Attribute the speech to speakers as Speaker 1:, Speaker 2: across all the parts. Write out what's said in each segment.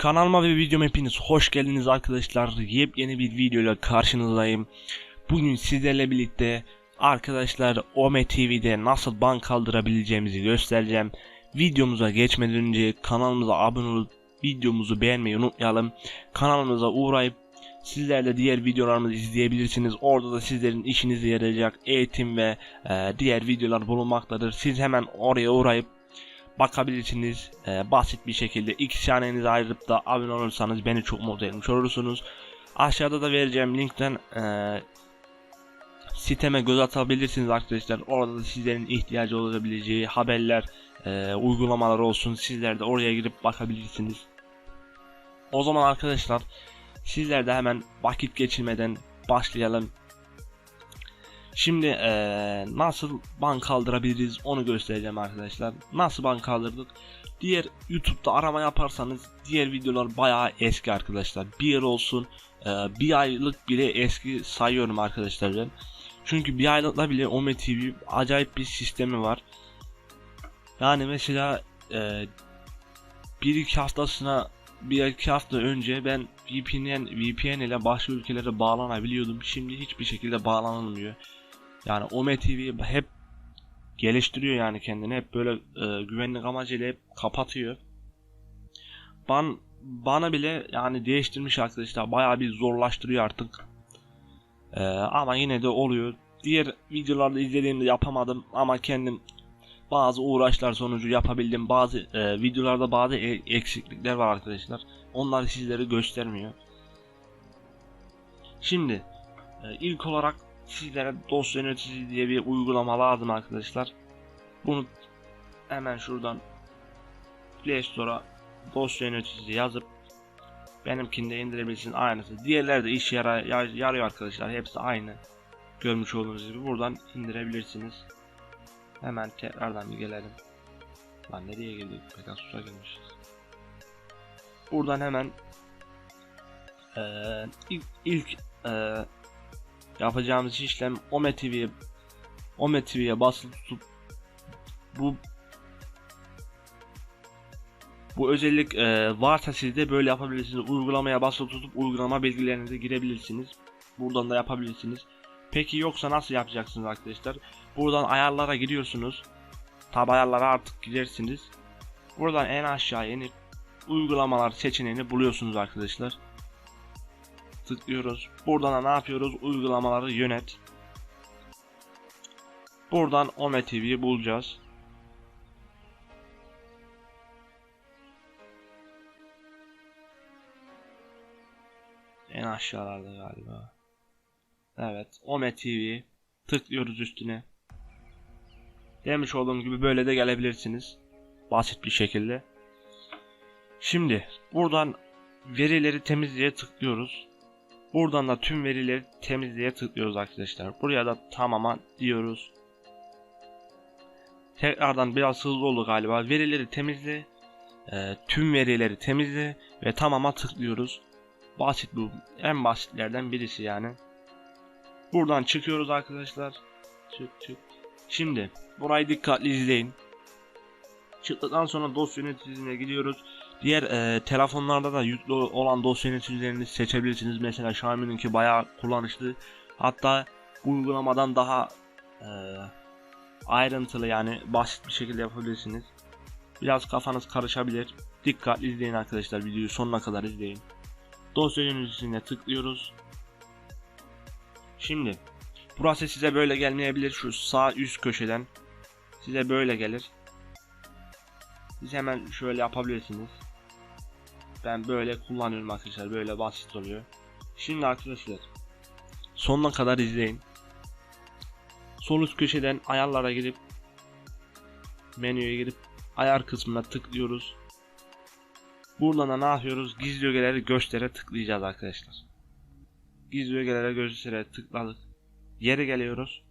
Speaker 1: Kanalıma ve videoma hepiniz hoş geldiniz arkadaşlar. Yepyeni bir videoyla karşınızdayım. Bugün sizlerle birlikte arkadaşlar Ome TV'de nasıl bank kaldırabileceğimizi göstereceğim. Videomuza geçmeden önce kanalımıza abone olup videomuzu beğenmeyi unutmayalım. Kanalımıza uğrayıp sizler de diğer videolarımızı izleyebilirsiniz. Orada da sizlerin işinize yarayacak eğitim ve e, diğer videolar bulunmaktadır. Siz hemen oraya uğrayıp bakabilirsiniz. Ee, basit bir şekilde iki saniyenizi ayırıp da abone olursanız beni çok mutlu etmiş olursunuz. Aşağıda da vereceğim linkten e, siteme göz atabilirsiniz arkadaşlar. Orada da sizlerin ihtiyacı olabileceği haberler, e, uygulamalar olsun. Sizler de oraya girip bakabilirsiniz. O zaman arkadaşlar sizler de hemen vakit geçirmeden başlayalım. Şimdi eee, nasıl bank kaldırabiliriz onu göstereceğim arkadaşlar. Nasıl bank kaldırdık? Diğer YouTube'da arama yaparsanız diğer videolar bayağı eski arkadaşlar. Bir yer olsun eee, bir aylık bile eski sayıyorum arkadaşlar. Çünkü bir aylıkla bile Ome TV acayip bir sistemi var. Yani mesela eee, bir iki haftasına bir iki hafta önce ben VPN, VPN ile başka ülkelere bağlanabiliyordum. Şimdi hiçbir şekilde bağlanılmıyor. Yani Ome TV hep geliştiriyor yani kendini. Hep böyle e, güvenlik amacıyla hep kapatıyor. Ban bana bile yani değiştirmiş arkadaşlar. Bayağı bir zorlaştırıyor artık. E, ama yine de oluyor. Diğer videolarda izlediğimde yapamadım ama kendim bazı uğraşlar sonucu yapabildim. Bazı e, videolarda bazı e- eksiklikler var arkadaşlar. Onları sizlere göstermiyor. Şimdi e, ilk olarak sizlere dosya yöneticisi diye bir uygulama lazım arkadaşlar. Bunu hemen şuradan Play Store'a dosya yöneticisi yazıp benimkinde indirebilirsiniz aynısı. Diğerleri de iş yara yar- yarıyor arkadaşlar. Hepsi aynı. Görmüş olduğunuz gibi buradan indirebilirsiniz. Hemen tekrardan bir gelelim. Lan nereye girdik? Pegasus'a girmişiz. Buradan hemen eee ilk, ilk eee, yapacağımız işlem Ome TV'ye Ome TV'ye basılı tutup bu bu özellik eee, varsa sizde böyle yapabilirsiniz. Uygulamaya basılı tutup uygulama bilgilerinize girebilirsiniz. Buradan da yapabilirsiniz. Peki yoksa nasıl yapacaksınız arkadaşlar? Buradan ayarlara giriyorsunuz. Tab ayarlara artık girersiniz. Buradan en aşağı inip uygulamalar seçeneğini buluyorsunuz arkadaşlar. Tıklıyoruz. Buradan da ne yapıyoruz? Uygulamaları yönet. Buradan Ome TV'yi bulacağız. En aşağılarda galiba. Evet, Ome TV. Tıklıyoruz üstüne. Demiş olduğum gibi böyle de gelebilirsiniz. Basit bir şekilde. Şimdi buradan verileri temizleye tıklıyoruz. Buradan da tüm verileri temizleye tıklıyoruz arkadaşlar. Buraya da tamama diyoruz. Tekrardan biraz hızlı oldu galiba. Verileri temizle. e, tüm verileri temizle ve tamama tıklıyoruz. Basit bu. En basitlerden birisi yani. Buradan çıkıyoruz arkadaşlar. Çık çık. Şimdi burayı dikkatli izleyin. Çıktıktan sonra dosya yöneticisine gidiyoruz. Diğer e, telefonlarda da yüklü olan dosya yöneticilerini seçebilirsiniz. Mesela Xiaomi'ninki bayağı kullanışlı. Hatta bu uygulamadan daha e, ayrıntılı yani basit bir şekilde yapabilirsiniz. Biraz kafanız karışabilir. Dikkatli izleyin arkadaşlar videoyu sonuna kadar izleyin. Dosya yöneticisine tıklıyoruz. Şimdi burası size böyle gelmeyebilir şu sağ üst köşeden. Size böyle gelir. Siz hemen şöyle yapabilirsiniz. Ben böyle kullanıyorum arkadaşlar. Böyle basit oluyor. Şimdi arkadaşlar sonuna kadar izleyin. Sol üst köşeden ayarlara girip menüye girip ayar kısmına tıklıyoruz. Buradan da ne yapıyoruz? Gizli ögeleri göstere tıklayacağız arkadaşlar. Gizli ögelere göstere tıkladık. Yere geliyoruz.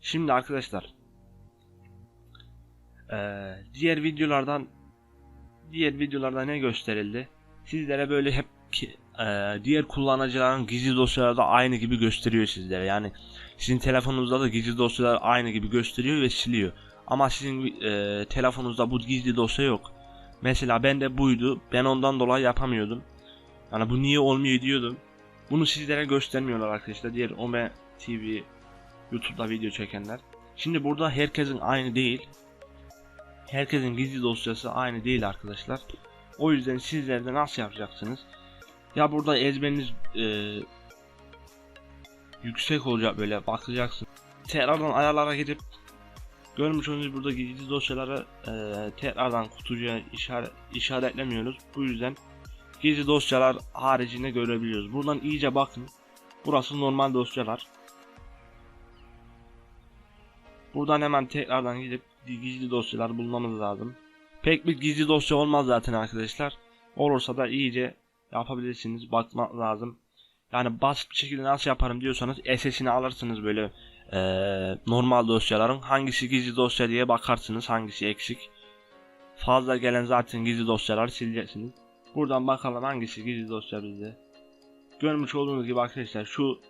Speaker 1: Şimdi arkadaşlar diğer videolardan diğer videolarda ne gösterildi? Sizlere böyle hep e, diğer kullanıcıların gizli dosyaları da aynı gibi gösteriyor sizlere. Yani sizin telefonunuzda da gizli dosyalar aynı gibi gösteriyor ve siliyor. Ama sizin e, telefonunuzda bu gizli dosya yok. Mesela bende buydu. Ben ondan dolayı yapamıyordum. Yani bu niye olmuyor diyordum. Bunu sizlere göstermiyorlar arkadaşlar. Diğer Ome TV YouTube'da video çekenler. Şimdi burada herkesin aynı değil. Herkesin gizli dosyası aynı değil arkadaşlar. O yüzden sizler de nasıl yapacaksınız? Ya burada ezberiniz e, yüksek olacak böyle bakacaksın. Tekrardan ayarlara gidip görmüş olduğunuz burada gizli dosyaları e, tekrardan kutucuya işaret, işaretlemiyoruz. Bu yüzden gizli dosyalar haricinde görebiliyoruz. Buradan iyice bakın. Burası normal dosyalar. Buradan hemen tekrardan gidip gizli dosyalar bulmamız lazım. Pek bir gizli dosya olmaz zaten arkadaşlar. Olursa da iyice yapabilirsiniz. Bakmak lazım. Yani basit bir şekilde nasıl yaparım diyorsanız SS'ini alırsınız böyle eee, normal dosyaların. Hangisi gizli dosya diye bakarsınız. Hangisi eksik. Fazla gelen zaten gizli dosyaları sileceksiniz. Buradan bakalım hangisi gizli dosya bizde. Görmüş olduğunuz gibi arkadaşlar şu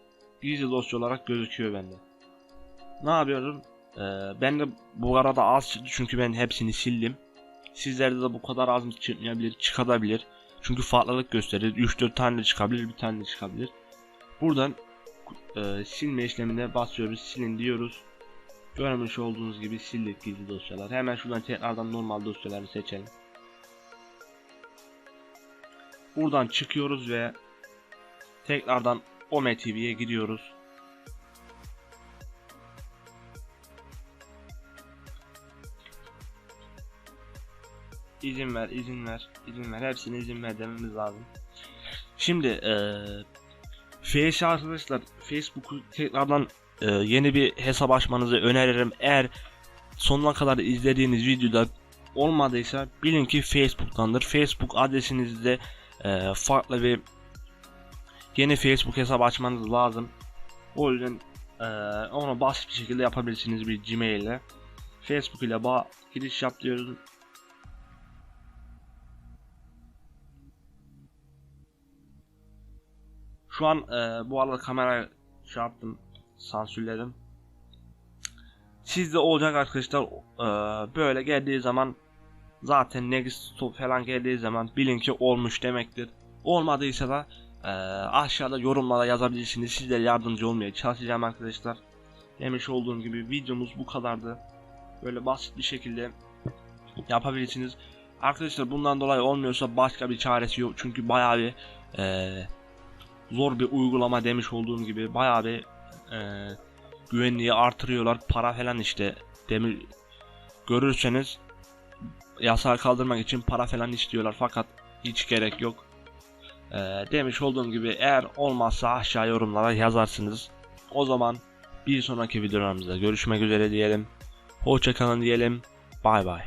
Speaker 1: gizli dosya olarak gözüküyor bende. Ne yapıyorum? Ee, ben de bu arada az çünkü ben hepsini sildim. Sizlerde de bu kadar az mı çıkmayabilir, çıkabilir. Çünkü farklılık gösterir. 3-4 tane de çıkabilir, bir tane de çıkabilir. Buradan e, silme işlemine basıyoruz, silin diyoruz. Görmüş olduğunuz gibi sildik gizli dosyalar. Hemen şuradan tekrardan normal dosyaları seçelim. Buradan çıkıyoruz ve tekrardan Ome TV'ye gidiyoruz. İzin ver, izin ver, izin ver. Hepsine izin ver dememiz lazım. Şimdi eee Face arkadaşlar Facebook'u tekrardan eee, yeni bir hesap açmanızı öneririm. Eğer sonuna kadar izlediğiniz videoda olmadıysa bilin ki Facebook'tandır. Facebook adresinizde eee, farklı bir yeni Facebook hesap açmanız lazım. O yüzden eee, onu basit bir şekilde yapabilirsiniz bir Gmail ile. Facebook ile bağ giriş yap diyoruz. Şu an e, bu arada kamera şey yaptım, sansürledim. Sizde olacak arkadaşlar e, böyle geldiği zaman zaten next stop falan geldiği zaman bilin ki olmuş demektir. Olmadıysa da e, aşağıda yorumlara yazabilirsiniz. Sizlere yardımcı olmaya çalışacağım arkadaşlar. Demiş olduğum gibi videomuz bu kadardı. Böyle basit bir şekilde yapabilirsiniz. Arkadaşlar bundan dolayı olmuyorsa başka bir çaresi yok. Çünkü bayağı bir e, zor bir uygulama demiş olduğum gibi bayağı bir e, güvenliği artırıyorlar. Para falan işte demir görürseniz yasağı kaldırmak için para falan istiyorlar fakat hiç gerek yok. E, demiş olduğum gibi eğer olmazsa aşağı yorumlara yazarsınız. O zaman bir sonraki videolarımızda görüşmek üzere diyelim. Hoşçakalın diyelim. Bay bay.